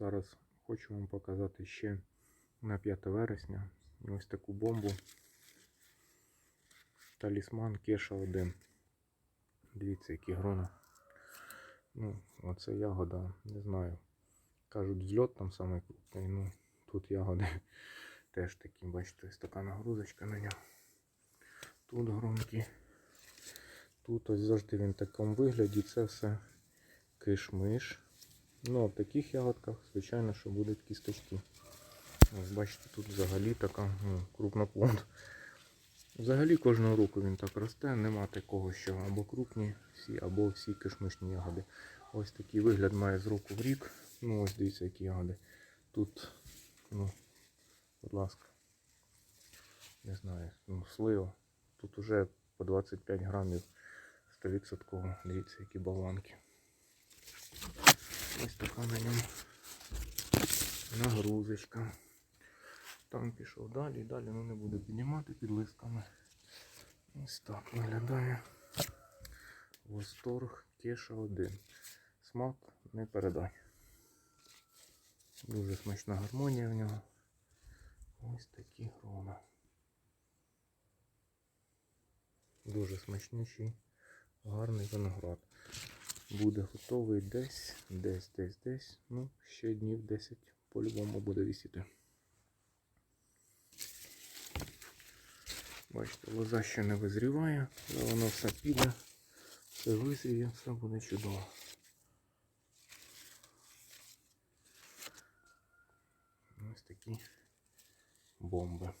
Зараз хочу вам показати ще на 5 вересня ось таку бомбу. Талісман Кеша 1. Дивіться, які грона. Ну, оце ягода, не знаю. Кажуть, взльот там саме крупний. Ну, тут ягоди теж такі, бачите, ось така нагрузочка на нього. Тут гронки. Тут ось завжди він в такому вигляді. Це все киш-миш. Ну, а в таких ягодках, звичайно, що будуть кісточки. Ось бачите, тут взагалі така ну, крупноплод. Взагалі кожного року він так росте, нема такого, що або крупні всі, або всі кишмишні ягоди. Ось такий вигляд має з року в рік. Ну ось дивіться, які ягоди. Тут, ну, будь ласка, не знаю, ну, слива. Тут уже по 25 грамів 100%. Дивіться, які болванки. Ось така на ньому нагрузочка. Там пішов далі, далі ну не буду піднімати під листками. Ось так виглядає. Восторг Кеша 1. Смак не передай. Дуже смачна гармонія в нього. Ось такі грони. Дуже смачніший, гарний виноград. Буде готовий десь, десь, десь, десь. Ну, ще днів 10 по-любому буде висіти. Бачите, лоза ще не визріває, але воно все піде, все визріє, все буде чудово. Ось такі бомби.